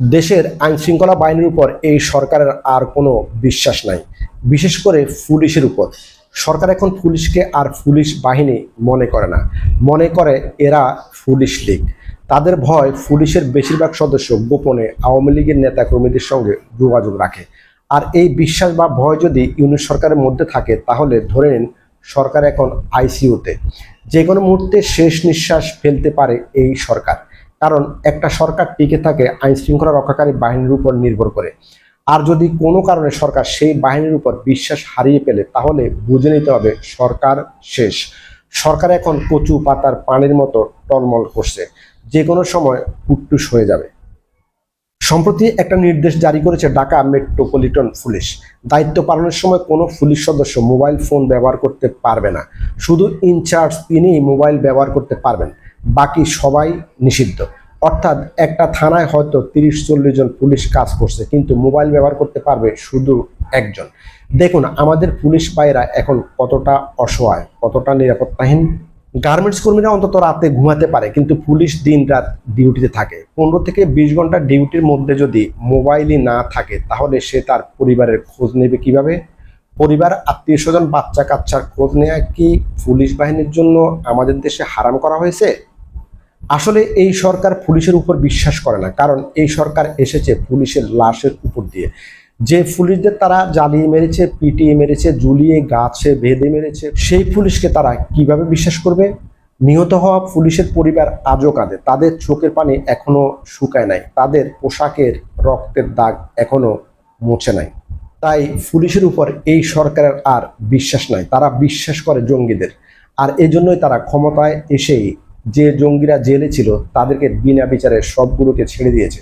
দেশের আইন শৃঙ্খলা বাহিনীর উপর এই সরকারের আর কোনো বিশ্বাস নাই, বিশেষ করে পুলিশের উপর। সরকার এখন পুলিশকে আর পুলিশ বাহিনী মনে করে না। মনে করে এরা পুলিশ লীগ। তাদের ভয় পুলিশের বেশিরভাগ সদস্য গোপনে আওয়ামী লীগের নেতাকর্মীদের সঙ্গে যোগাযোগ রাখে। আর এই বিশ্বাস বা ভয় যদি ইউনিট সরকারের মধ্যে থাকে, তাহলে ধরে নিন সরকার এখন আইসিইউতে। যে কোনো মুহূর্তে শেষ নিঃশ্বাস ফেলতে পারে এই সরকার। কারণ একটা সরকার টিকে থাকে আইন শৃঙ্খলা রক্ষাকারী বাহিনীর উপর নির্ভর করে। আর যদি কোনো কারণে সরকার সেই বাহিনীর উপর বিশ্বাস হারিয়ে ফেলে, তাহলে বুঝে নিতে হবে সরকার শেষ। সরকার এখন কচু পাতার পানির মতো টলমল করছে। যে কোনো সময় কুট্টুস হয়ে যাবে। সম্প্রতি একটা নির্দেশ জারি করেছে ঢাকা মেট্রোপলিটন পুলিশ। দায়িত্ব পালনের সময় কোনো পুলিশ সদস্য মোবাইল ফোন ব্যবহার করতে পারবে না। শুধু ইনচার্জ তিনিই মোবাইল ব্যবহার করতে পারবেন। বাকি সবাই নিষিদ্ধ। অর্থাৎ একটা থানায় হয়তো তিরিশ, চল্লিশ জন পুলিশ কাজ করছে, কিন্তু মোবাইল ব্যবহার করতে পারবে শুধু একজন। দেখুন, আমাদের পুলিশ ভাইরা এখন কতটা অসহায়, কতটা নিরাপত্তাহীন। গার্মেন্টস কর্মীরা অন্তত রাতে ঘুমাতে পারে, কিন্তু পুলিশ দিন রাত ডিউটিতে থাকে। পনেরো থেকে বিশ ঘণ্টা ডিউটির মধ্যে যদি মোবাইলই না থাকে, তাহলে সে তার পরিবারের খোঁজ নেবে কীভাবে? পরিবার আত্মীয় স্বজন বাচ্চা কাচ্চার খোঁজ নেওয়া কি পুলিশ বাহিনীর জন্য আমাদের দেশে হারাম করা হয়েছে? আসলে এই সরকার পুলিশের উপর বিশ্বাস করে না, কারণ এই সরকার এসেছে পুলিশের লাশের উপর দিয়ে। যে পুলিশদের তারা জ্বালিয়ে মেরেছে, পিটিয়ে মেরেছে, ঝুলিয়ে, গাছে বেঁধে মেরেছে, সেই পুলিশকে তারা কীভাবে বিশ্বাস করবে? নিহত হওয়া পুলিশের পরিবার আজও কাঁদে, তাদের চোখের পানি এখনও শুকায় নাই, তাদের পোশাকের রক্তের দাগ এখনও মুছে নাই। তাই পুলিশের উপর এই সরকারের আর বিশ্বাস নাই, তারা বিশ্বাস করে জঙ্গিদের, আর এজন্যই তারা ক্ষমতায় এসেই যে জঙ্গিরা জেলে ছিল, তাদেরকে বিনা বিচারে সবগুলোকে ছেড়ে দিয়েছে।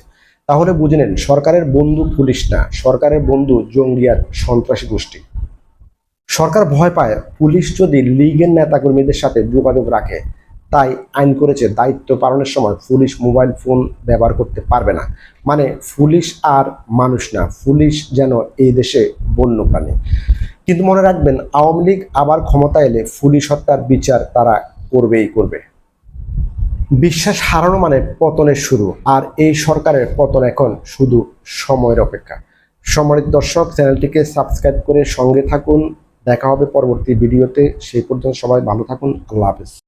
তাহলে বুঝে নেন, সরকারের বন্ধু পুলিশ না, সরকারের বন্ধু জঙ্গি আর সন্ত্রাসী গোষ্ঠী। সরকার ভয় পায়, পুলিশ যদি লীগের নেতাকর্মীদের সাথে যোগাযোগ রাখে, তাই আইন করেছে দায়িত্ব পালনের সময় পুলিশ মোবাইল ফোন ব্যবহার করতে পারবে না। মানে পুলিশ আর মানুষ না, পুলিশ যেন এই দেশে বন্য প্রাণী। কিন্তু মনে রাখবেন, আওয়ামী লীগ আবার ক্ষমতা এলে পুলিশ হত্যার বিচার তারা করবেই করবে। বিশ্বাস হারানো মানে পতনের শুরু, আর এই সরকারের পতন এখন শুধু সময়ের অপেক্ষা। সম্মানিত দর্শক, চ্যানেলটিকে সাবস্ক্রাইব করে সঙ্গে থাকুন। দেখা হবে পরবর্তী ভিডিওতে। সেই পর্যন্ত সবাই ভালো থাকুন। আল্লাহ হাফেজ।